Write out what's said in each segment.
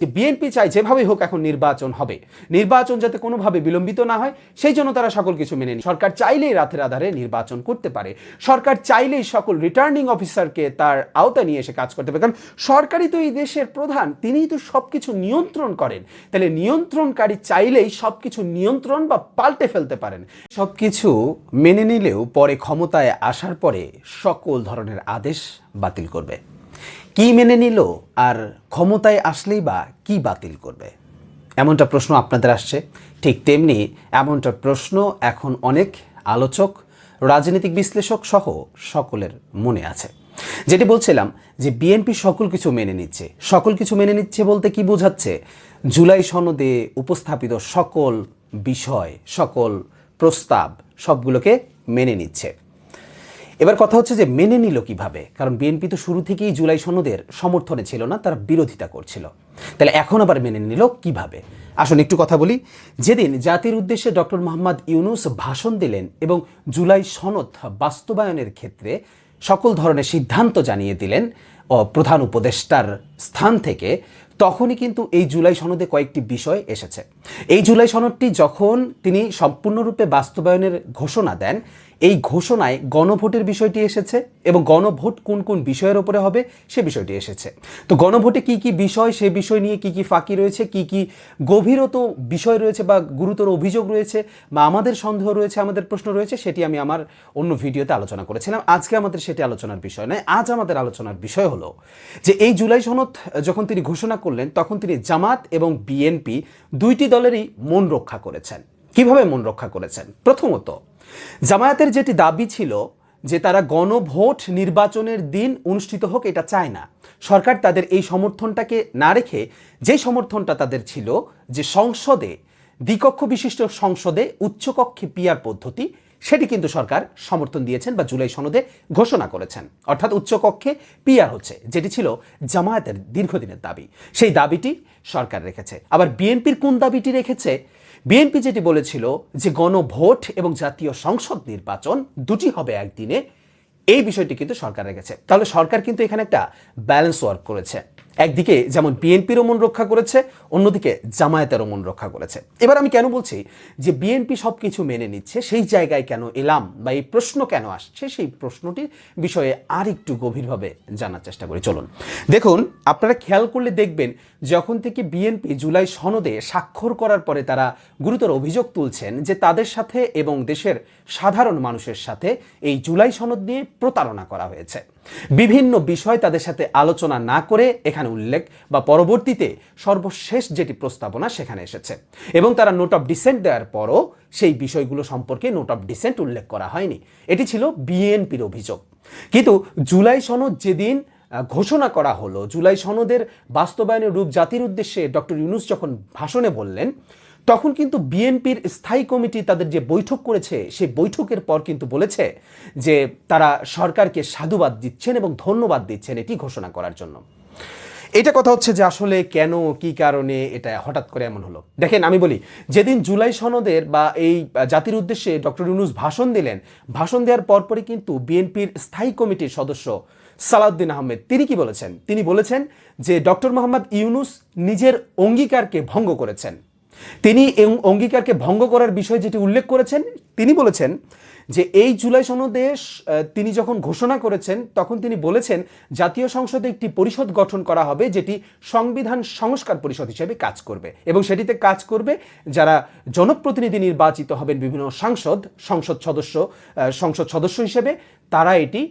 যে বিএনপি চায় যেভাবেই হোক এখন নির্বাচন হবে। নির্বাচন যাতে কোনোভাবে বিলম্বিত না হয়, সেই জন্য তারা সকল কিছু মেনে নিই সরকার চাইলেই রাতের আধারে নির্বাচন করতে পারে। সরকার চাইলেই সকল রিটার্নিং অফিসারকে তার আওতা নিয়ে এসে কাজ করতে পারে। কারণ সরকারই তো এই দেশের প্রধান, তিনিই তো সব কিছু নিয়ন্ত্রণ করেন। তাহলে নিয়ন্ত্রণকারী চাইলেই সব কিছু নিয়ন্ত্রণ বা পাল্টে ফেলতে পারেন। সব কিছু মেনে নিলেও পরে ক্ষমতায় আসার পরে সকল ধরনের আদেশ বাতিল করবে। কি মেনে নিল আর ক্ষমতায় আসলেই বা কি বাতিল করবে? এমনটা প্রশ্ন আপনাদের আসছে। ঠিক তেমনি এমনটা প্রশ্ন এখন অনেক আলোচক, রাজনৈতিক বিশ্লেষক সহ সকলের মনে আছে। যেটি বলছিলাম যে বিএনপি সকল কিছু মেনে নিচ্ছে। সকল কিছু মেনে নিচ্ছে বলতে কি বোঝাচ্ছে? জুলাই সনদে উপস্থাপিত সকল বিষয়, সকল প্রস্তাব সবগুলোকে মেনে নিচ্ছে। এবার কথা হচ্ছে যে মেনে নিল কীভাবে? কারণ বিএনপি তো শুরু থেকেই জুলাই সনদের সমর্থনে ছিল না, তারা বিরোধিতা করছিল। তাহলে এখন আবার মেনে নিল কীভাবে? আসুন একটু কথা বলি। যেদিন জাতির উদ্দেশ্যে ডক্টর মোহাম্মদ ইউনুস ভাষণ দিলেন এবং জুলাই সনদ বাস্তবায়নের ক্ষেত্রে সকল ধরনের সিদ্ধান্ত জানিয়ে দিলেন প্রধান উপদেষ্টার স্থান থেকে, তখনই কিন্তু এই জুলাই সনদে কয়েকটি বিষয় এসেছে। এই জুলাই সনদটি যখন তিনি সম্পূর্ণরূপে বাস্তবায়নের ঘোষণা দেন এই ঘোষণায় গণভোটের বিষয়টি এসেছে এবং গণভোট কোন কোন বিষয়ের উপরে হবে সে বিষয়টি এসেছে। তো গণভোটে কি কি বিষয়, সে বিষয় নিয়ে কি কি ফাঁকি রয়েছে, কি কি গভীরত বিষয় রয়েছে বা গুরুতর অভিযোগ রয়েছে বা আমাদের সন্দেহ রয়েছে, আমাদের প্রশ্ন রয়েছে, সেটি আমি আমার অন্য ভিডিওতে আলোচনা করেছিলাম। আজকে আমাদের সেটি আলোচনার বিষয় নয়, আজ আমাদের আলোচনার বিষয় হলো যে এই জুলাই সনদ যখন তিনি ঘোষণা করলেন, তখন তিনি জামাত এবং বিএনপি দুইটি দলেরই মন রক্ষা করেছেন। কীভাবে মন রক্ষা করেছেন? প্রথমত জামায়াতের যেটি দাবি ছিল যে তারা গণভোট নির্বাচনের দিন অনুষ্ঠিত হোক, এটা চায় না। সরকার তাদের এই সমর্থনটাকে না রেখে যে সমর্থনটা তাদের ছিল, যে সংসদে, দ্বিকক্ষ বিশিষ্ট সংসদে উচ্চকক্ষে পিয়ার পদ্ধতি, সেটি কিন্তু সরকার সমর্থন দিয়েছেন বা জুলাই সনদে ঘোষণা করেছেন। অর্থাৎ উচ্চকক্ষে পিয়ার হচ্ছে, যেটি ছিল জামায়াতের দীর্ঘদিনের দাবি। সেই দাবিটি সরকার রেখেছে। আবার বিএনপির কোন দাবিটি রেখেছে বিএনপি যেটি বলেছিল যে গণভোট এবং জাতীয় সংসদ নির্বাচন দুটি হবে একদিনে, এই বিষয়টি কিন্তু সরকার রেখেছে। তাহলে সরকার কিন্তু এখানে একটা ব্যালেন্স ওয়ার্ক করেছে। একদিকে যেমন বিএনপিরও মন রক্ষা করেছে, অন্যদিকে জামায়াতেরও মন রক্ষা করেছে। এবার আমি কেন বলছি যে বিএনপি সব কিছু মেনে নিচ্ছে, সেই জায়গায় কেন এলাম বা এই প্রশ্ন কেন আসছে, সেই প্রশ্নটির বিষয়ে আর একটু গভীরভাবে জানার চেষ্টা করি। চলুন। দেখুন, আপনারা খেয়াল করলে দেখবেন, যখন থেকে বিএনপি জুলাই সনদে স্বাক্ষর করার পরে তারা গুরুতর অভিযোগ তুলছেন যে তাদের সাথে এবং দেশের সাধারণ মানুষের সাথে এই জুলাই সনদ নিয়ে প্রতারণা করা হয়েছে। বিভিন্ন বিষয় তাদের সাথে আলোচনা না করে এখানে উল্লেখ বা পরবর্তীতে সর্বশেষ যেটি প্রস্তাবনা সেখানে এসেছে। এবং তারা নোট অফ ডিসেন্ট দেওয়ার পরও সেই বিষয়গুলো সম্পর্কে নোট অফ ডিসেন্ট উল্লেখ করা হয়নি। এটি ছিল বিএনপির অভিযোগ। কিন্তু জুলাই সনদ যেদিন ঘোষণা করা হলো, জুলাই সনদের বাস্তবায়নের রূপ জাতির উদ্দেশ্যে ডক্টর ইউনুস যখন ভাষণে বললেন তখন কিন্তু বিএনপির স্থায়ী কমিটি তাদের যে বৈঠক করেছে, সেই বৈঠকের পর কিন্তু বলেছে যে তারা সরকারকে সাধুবাদ দিচ্ছেন এবং ধন্যবাদ দিচ্ছেন এটি ঘোষণা করার জন্য। এটা কথা হচ্ছে যে আসলে কেন, কি কারণে এটা হঠাৎ করে এমন হলো? দেখেন, আমি বলি, যেদিন জুলাই সনদের বা এই জাতির উদ্দেশ্যে ডক্টর ইউনুস ভাষণ দিলেন, ভাষণ দেওয়ার পরপরই কিন্তু বিএনপির স্থায়ী কমিটির সদস্য সালাউদ্দিন আহমেদ, তিনি কি বলেছেন? তিনি বলেছেন যে ডক্টর মোহাম্মদ ইউনুস নিজের অঙ্গীকারকে ভঙ্গ করেছেন। তিনি অঙ্গীকারকে ভঙ্গ করার বিষয় যেটি উল্লেখ করেছেন, তিনি বলেছেন যে এই জুলাই সনদে তিনি যখন ঘোষণা করেছেন, তখন তিনি বলেছেন জাতীয় সংসদে একটি পরিষদ গঠন করা হবে যেটি সংবিধান সংস্কার পরিষদ হিসেবে কাজ করবে এবং সেটিতে কাজ করবে যারা জনপ্রতিনিধি নির্বাচিত হবেন বিভিন্ন সাংসদ, সংসদ সদস্য সংসদ সদস্য হিসেবে, তারা এটি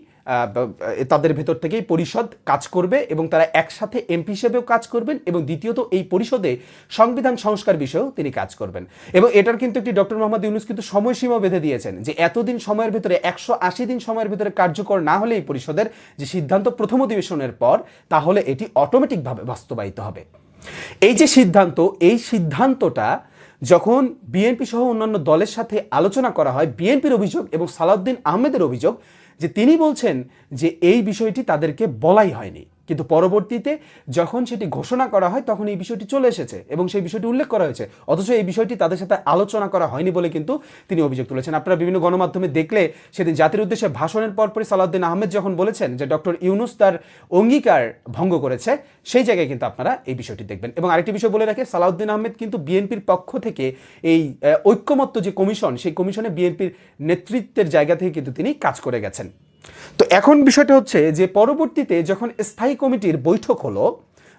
তাদের ভেতর থেকেই পরিষদ কাজ করবে এবং তারা একসাথে এমপি হিসেবেও কাজ করবেন এবং দ্বিতীয়ত এই পরিষদে সংবিধান সংস্কার বিষয়েও তিনি কাজ করবেন। এবং এটার কিন্তু একটি ডক্টর মোহাম্মদ ইউনুস কিন্তু সময়সীমা বেঁধে দিয়েছেন যে এতদিন সময়ের ভিতরে, একশো আশি দিন সময়ের ভিতরে কার্যকর না হলে এই পরিষদের যে সিদ্ধান্ত প্রথম অধিবেশনের পর, তাহলে এটি অটোমেটিকভাবে বাস্তবায়িত হবে। এই যে সিদ্ধান্ত, এই সিদ্ধান্তটা যখন বিএনপি সহ অন্যান্য দলের সাথে আলোচনা করা হয়, বিএনপির অভিযোগ এবং সালাউদ্দিন আহমেদের অভিযোগ যে তিনি বলছেন যে এই বিষয়টি তাদেরকে বলাই হয়নি। কিন্তু পরবর্তীতে যখন সেটি ঘোষণা করা হয়, তখন এই বিষয়টি চলে এসেছে এবং সেই বিষয়টি উল্লেখ করা হয়েছে। অথচ এই বিষয়টি তাদের সাথে আলোচনা করা হয়নি বলে কিন্তু তিনি অভিযোগ তুলেছেন। আপনারা বিভিন্ন গণমাধ্যমে দেখলে সেদিন জাতির উদ্দেশ্যে ভাষণের পরপরই সালাউদ্দিন আহমেদ যখন বলেছেন যে ডক্টর ইউনুস তার অঙ্গীকার ভঙ্গ করেছে, সেই জায়গায় কিন্তু আপনারা এই বিষয়টি দেখবেন। এবং আরেকটি বিষয় বলে রাখে, সালাউদ্দিন আহমেদ কিন্তু বিএনপির পক্ষ থেকে এই ঐক্যমত্য যে কমিশন, সেই কমিশনে বিএনপির নেতৃত্বের জায়গা থেকে কিন্তু তিনি কাজ করে গেছেন। তো এখন বিষয়টা হচ্ছে যে পরবর্তীতে যখন স্থায়ী কমিটির বৈঠক হলো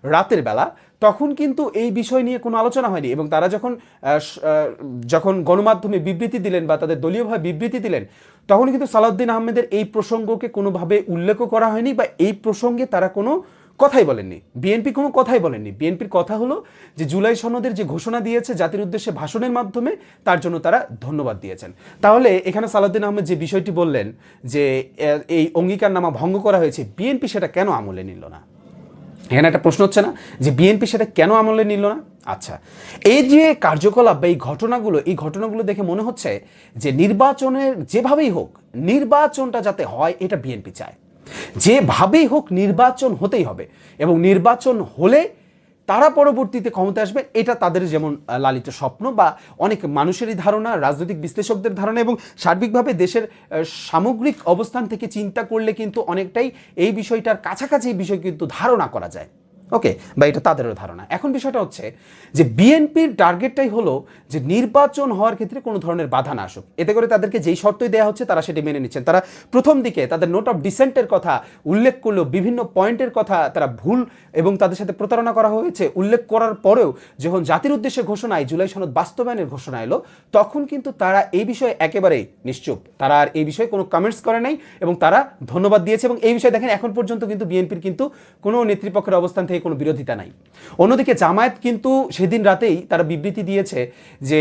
রাতের বেলা, তখন কিন্তু এই বিষয় নিয়ে কোনো আলোচনা হয়নি এবং তারা যখন যখন গণমাধ্যমে বিবৃতি দিলেন বা তাদের দলীয়ভাবে বিবৃতি দিলেন, তখন কিন্তু সালাউদ্দিন আহমেদের এই প্রসঙ্গকে কোনোভাবে উল্লেখও করা হয়নি বা এই প্রসঙ্গে তারা কোনো কথাই বলেননি। বিএনপি কোনো কথাই বলেননি। বিএনপির কথা হলো যে জুলাই সনদের যে ঘোষণা দিয়েছে জাতির উদ্দেশ্যে ভাষণের মাধ্যমে, তার জন্য তারা ধন্যবাদ দিয়েছেন। তাহলে এখানে সালাউদ্দিন আহমেদ যে বিষয়টি বললেন যে এই অঙ্গীকারনামা ভঙ্গ করা হয়েছে বিএনপি সেটা কেন আমলে নিল না? এখানে একটা প্রশ্ন হচ্ছে না যে বিএনপি সেটা কেন আমলে নিল না? আচ্ছা এই যে কার্যকলাপ বা এই ঘটনাগুলো এই ঘটনাগুলো দেখে মনে হচ্ছে যে নির্বাচনের যেভাবেই হোক, নির্বাচনটা যাতে হয়, এটা বিএনপি চায়। যেভাবেই হোক নির্বাচন হতেই হবে এবং নির্বাচন হলে তারা পরবর্তীতে ক্ষমতা আসবে, এটা তাদের যেমন লালিত স্বপ্ন বা অনেক মানুষেরই ধারণা, রাজনৈতিক বিশ্লেষকদের ধারণা এবং সার্বিকভাবে দেশের সামগ্রিক অবস্থান থেকে চিন্তা করলে কিন্তু অনেকটাই এই বিষয়টার কাছাকাছি বিষয় কিন্তু ধারণা করা যায়। ওকে বা এটা তাদেরও ধারণা। এখন বিষয়টা হচ্ছে যে বিএনপির টার্গেটটাই হলো যে নির্বাচন হওয়ার ক্ষেত্রে কোনো ধরনের বাধা না আসুক। এতে করে তাদেরকে যেই শর্তই দেওয়া হচ্ছে, তারা সেটি মেনে নিচ্ছেন। তারা প্রথম দিকে তাদের নোট অফ ডিসেন্টের কথা উল্লেখ করলেও, বিভিন্ন পয়েন্টের কথা তারা ভুল এবং তাদের সাথে প্রতারণা করা হয়েছে, উল্লেখ করার পরেও যখন জাতির উদ্দেশ্যে ঘোষণায়, জুলাই সনদ বাস্তবায়নের ঘোষণা এলো, তখন কিন্তু তারা এই বিষয়ে একেবারেই নিশ্চুপ। তারা আর এই বিষয়ে কোনো কমেন্টস করে নাই এবং তারা ধন্যবাদ দিয়েছে এবং এই বিষয়ে দেখেন এখন পর্যন্ত কিন্তু বিএনপির কিন্তু কোনো নেতৃপক্ষের অবস্থান থেকে কোনো বিরোধিতা নাই। অন্যদিকে জামায়াত কিন্তু সেদিন রাতেই তারা বিবৃতি দিয়েছে যে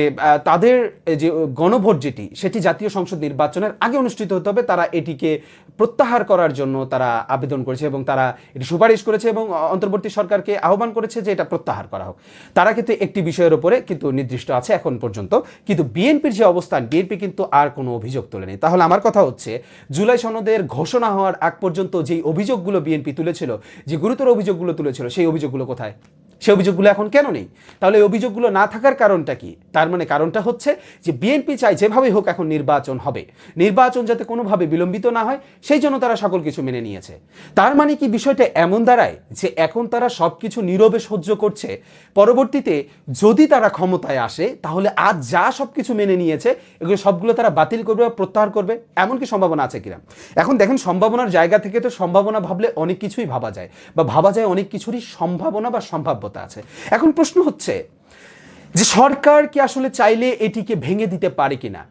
তাদের যে, গণভোট যেটি, সেটি জাতীয় সংসদ নির্বাচনের আগে অনুষ্ঠিত হতে হবে। তারা এটিকে প্রত্যাহার করার জন্য তারা আবেদন করেছে এবং তারা এটি সুপারিশ করেছে এবং অন্তর্বর্তী সরকারকে আহ্বান করেছে যে এটা প্রত্যাহার করা হোক। তারা কিন্তু একটি বিষয়ের উপরে কিন্তু নির্দিষ্ট আছে এখন পর্যন্ত। কিন্তু বিএনপির যে অবস্থান, বিএনপি কিন্তু আর কোনো অভিযোগ তোলেনি তাহলে আমার কথা হচ্ছে, জুলাই সনদের ঘোষণা হওয়ার আগ পর্যন্ত যেই অভিযোগগুলো বিএনপি তুলেছিল, যে গুরুতর অভিযোগগুলো তুলেছিল সেই অভিযোগগুলো কোথায়? সে অভিযোগগুলো এখন কেন নেই? তাহলে এই অভিযোগগুলো না থাকার কারণটা কি? তার মানে কারণটা হচ্ছে যে বিএনপি চায় যেভাবেই হোক এখন নির্বাচন হবে। নির্বাচন যাতে কোনোভাবে বিলম্বিত না হয়, সেই জন্য তারা সকল কিছু মেনে নিয়েছে। তার মানে কি বিষয়টা এমন দাঁড়ায় যে এখন তারা সব কিছু নীরবে সহ্য করছে? পরবর্তীতে যদি তারা ক্ষমতায় আসে, তাহলে আজ যা সব কিছু মেনে নিয়েছে, এগুলো সবগুলো তারা বাতিল করবে বা প্রত্যাহার করবে এমন কি সম্ভাবনা আছে কিনা? এখন দেখেন সম্ভাবনার জায়গা থেকে তো সম্ভাবনা ভাবলে অনেক কিছুই ভাবা যায় বা ভাবা যায় অনেক কিছুরই সম্ভাবনা বা সম্ভাব্যতা আছে। এখন প্রশ্ন হচ্ছে যে সরকার কি আসলে চাইলে এটিকে ভেঙে দিতে পারে কিনা?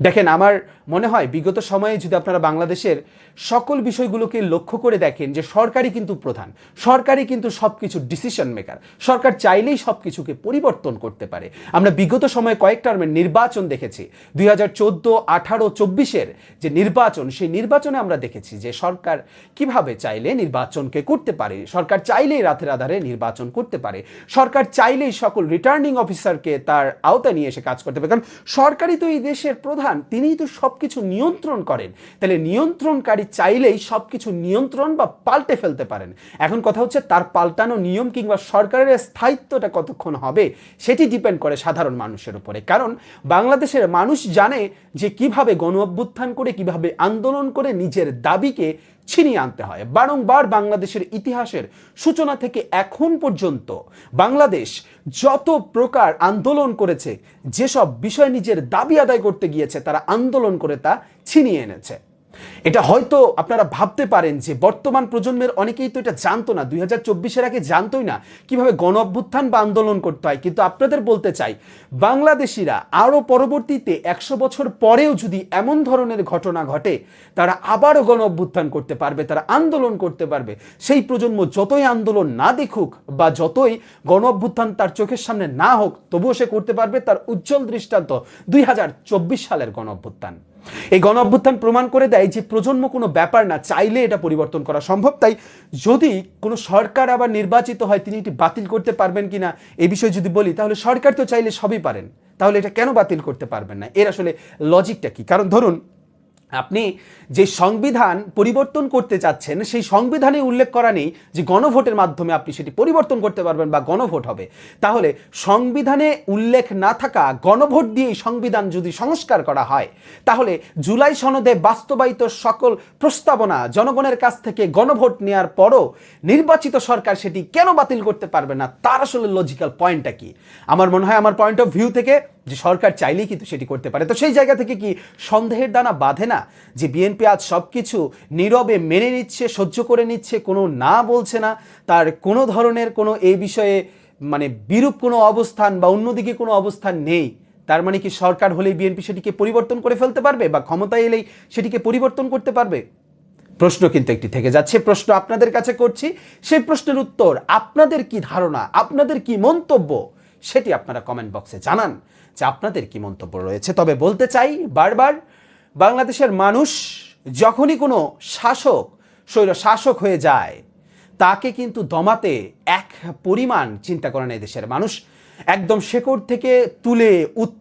দেখেন, আমার মনে হয় বিগত সময়ে যদি আপনারা বাংলাদেশের সকল বিষয়গুলোকে লক্ষ্য করে দেখেন যে সরকারই কিন্তু প্রধান, সরকারই কিন্তু সব কিছু ডিসিশন মেকার সরকার চাইলেই সব কিছুকে পরিবর্তন করতে পারে। আমরা বিগত সময়ে কয়েক টার্মের নির্বাচন দেখেছি। দুই হাজার চোদ্দ, আঠারো, চব্বিশের যে নির্বাচন, সেই নির্বাচনে আমরা দেখেছি যে সরকার কীভাবে চাইলে নির্বাচনকে করতে পারে, সরকার চাইলেই রাতের আধারে নির্বাচন করতে পারে, সরকার চাইলেই সকল রিটার্নিং অফিসারকে তার আওতায় নিয়ে এসে কাজ করতে পারে। কারণ সরকারই তো এই দেশের প্রধান, তিনিই তো সব কিছু নিয়ন্ত্রণ করেন। তাহলে নিয়ন্ত্রণকারী চাইলেই সব কিছু নিয়ন্ত্রণ বা পাল্টে ফেলতে পারেন। এখন কথা হচ্ছে তার পাল্টানো নিয়ম কিংবা সরকারের স্থায়িত্বটা কতক্ষণ হবে সেটি ডিপেন্ড করে সাধারণ মানুষের উপরে। কারণ বাংলাদেশের মানুষ জানে যে কীভাবে গণ অভ্যুত্থান করে, কীভাবে আন্দোলন করে নিজের দাবিকে ছিনিয়ে আনতে হয়। বারংবার বাংলাদেশের ইতিহাসের সূচনা থেকে এখন পর্যন্ত বাংলাদেশ যত প্রকার আন্দোলন করেছে, যেসব বিষয় নিজের দাবি আদায় করতে গিয়েছে, তারা আন্দোলন করে তা ছিনিয়ে এনেছে। এটা হয়তো আপনারা ভাবতে পারেন যে বর্তমান প্রজন্মের অনেকেই তো এটা জানতো না। দুই হাজার চব্বিশের আগে জানতোই না কীভাবে গণ অভ্যুত্থান বা আন্দোলন করতে হয়। কিন্তু আপনাদের বলতে চাই, বাংলাদেশিরা আরও পরবর্তীতে একশো বছর পরেও যদি এমন ধরনের ঘটনা ঘটে, তারা আবারও গণ অভ্যুত্থান করতে পারবে, তারা আন্দোলন করতে পারবে। সেই প্রজন্ম যতই আন্দোলন না দেখুক বা যতই গণ অভ্যুত্থান তার চোখের সামনে না হোক, তবুও সে করতে পারবে তার উজ্জ্বল দৃষ্টান্ত দুই হাজার চব্বিশ সালের গণ অভ্যুত্থান। এই গণ অভ্যুত্থান প্রমাণ করে দেয় যে প্রজন্ম কোনো ব্যাপার না, চাইলে এটা পরিবর্তন করা সম্ভব। তাই যদি কোনো সরকার আবার নির্বাচিত হয়, তিনি এটি বাতিল করতে পারবেন কিনা এ বিষয়ে যদি বলি, তাহলে সরকার তো চাইলে সবই পারেন। তাহলে এটা কেন বাতিল করতে পারবেন না? এর আসলে লজিকটা কি? কারণ ধরুন আপনি যে সংবিধান পরিবর্তন করতে চাচ্ছেন, সেই সংবিধানে উল্লেখ করা নেই যে গণভোটের মাধ্যমে আপনি সেটি পরিবর্তন করতে পারবেন বা গণভোট হবে। তাহলে সংবিধানে উল্লেখ না থাকা গণভোট দিয়েই সংবিধান যদি সংস্কার করা হয়, তাহলে জুলাই সনদে বাস্তবায়িত সকল প্রস্তাবনা জনগণের কাছ থেকে গণভোট নেওয়ার পরও নির্বাচিত সরকার সেটি কেন বাতিল করতে পারবে না? তার আসলে লজিক্যাল পয়েন্টটা কি? আমার মনে হয় আমার পয়েন্ট অফ ভিউ থেকে যে সরকার চাইলেই কিন্তু সেটি করতে পারে। তো সেই জায়গা থেকে কি সন্দেহের দানা বাঁধে না যে বিএনপি আজ সব কিছু নীরবে মেনে নিচ্ছে, সহ্য করে নিচ্ছে, কোনো না বলছে না? তার কোনো ধরনের কোনো এই বিষয়ে মানে বিরূপ কোনো অবস্থান বা অন্যদিকে কোনো অবস্থান নেই। তার মানে কি সরকার হলেই বিএনপি সেটিকে পরিবর্তন করে ফেলতে পারবে বা ক্ষমতায় এলেই সেটিকে পরিবর্তন করতে পারবে? প্রশ্ন কিন্তু একটি থেকে যাচ্ছে। প্রশ্ন আপনাদের কাছে করছি। সেই প্রশ্নের উত্তর, আপনাদের কি ধারণা? আপনাদের কি মন্তব্য? সেটি আপনারা কমেন্ট বক্সে জানান যে আপনাদের কি মন্তব্য রয়েছে। তবে বলতে চাই বারবার, বাংলাদেশের মানুষ যখনই কোনো শাসক, স্বৈর শাসক হয়ে যায়, তাকে কিন্তু দমাতে এক পরিমাণ চিন্তা করে না এই দেশের মানুষ। একদম শেকড় থেকে তুলে উৎ,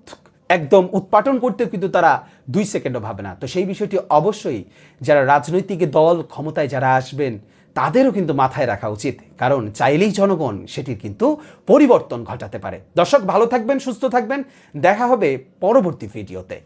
একদম উৎপাটন করতে কিন্তু তারা দুই সেকেন্ডও ভাবে না। তো সেই বিষয়টি অবশ্যই যারা রাজনৈতিক দল ক্ষমতায় যারা আসবেন তাদেরও কিন্তু মাথায় রাখা উচিত, কারণ চাইলেই জনগণ সেটির কিন্তু পরিবর্তন ঘটাতে পারে। দর্শক, ভালো থাকবেন, সুস্থ থাকবেন। দেখা হবে পরবর্তী ভিডিওতে।